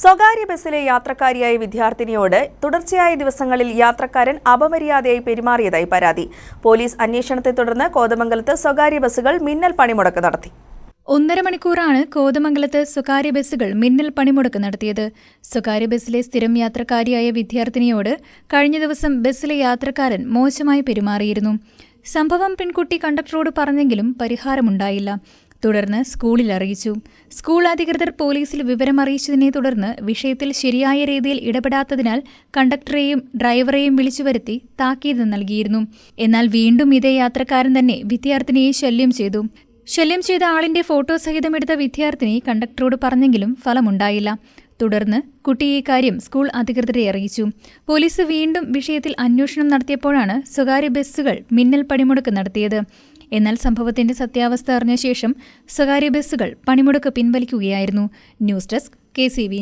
സ്വകാര്യ ബസ്സിലെ യാത്രക്കാരിയായ വിദ്യാർത്ഥിനിയോട് തുടർച്ചയായ ദിവസങ്ങളിൽ യാത്രക്കാരൻ അപമര്യാദയായി പെരുമാറിയതായി പരാതി. പോലീസ് അന്വേഷണത്തെ തുടർന്ന് കോതമംഗലത്ത് സ്വകാര്യ ബസ്സുകൾ മിന്നൽ പണിമുടക്ക് നടത്തി. ഒന്നര മണിക്കൂറാണ് കോതമംഗലത്ത് സ്വകാര്യ ബസ്സുകൾ മിന്നൽ പണിമുടക്ക് നടത്തിയത്. സ്വകാര്യ ബസ്സിലെ സ്ഥിരം യാത്രക്കാരിയായ വിദ്യാർത്ഥിനിയോട് കഴിഞ്ഞ ദിവസം ബസ്സിലെ യാത്രക്കാരൻ മോശമായി പെരുമാറിയിരുന്നു. സംഭവം പെൺകുട്ടി കണ്ടക്ടറോട് പറഞ്ഞെങ്കിലും പരിഹാരമുണ്ടായില്ല. തുടർന്ന് സ്കൂളിൽ അറിയിച്ചു. സ്കൂൾ അധികൃതർ പോലീസിൽ വിവരമറിയിച്ചതിനെ തുടർന്ന് വിഷയത്തിൽ ശരിയായ രീതിയിൽ ഇടപെടാത്തതിനാൽ കണ്ടക്ടറെയും ഡ്രൈവറെയും വിളിച്ചു വരുത്തി താക്കീത് നൽകിയിരുന്നു. എന്നാൽ വീണ്ടും ഇതേ യാത്രക്കാരൻ തന്നെ വിദ്യാർത്ഥിനിയെ ശല്യം ചെയ്തു. ശല്യം ചെയ്ത ആളിന്റെ ഫോട്ടോ സഹിതം എടുത്ത വിദ്യാർത്ഥിനി കണ്ടക്ടറോട് പറഞ്ഞെങ്കിലും ഫലമുണ്ടായില്ല. തുടർന്ന് കുട്ടി ഈ കാര്യം സ്കൂൾ അധികൃതരെ അറിയിച്ചു. പോലീസ് വീണ്ടും വിഷയത്തിൽ അന്വേഷണം നടത്തിയപ്പോഴാണ് സ്വകാര്യ ബസ്സുകൾ മിന്നൽ പണിമുടക്ക് നടത്തിയത്. എന്നാൽ സംഭവത്തിന്റെ സത്യാവസ്ഥ അറിഞ്ഞ ശേഷം സ്വകാര്യ ബസ്സുകൾ പണിമുടക്ക് പിൻവലിക്കുകയായിരുന്നു. News desk K news.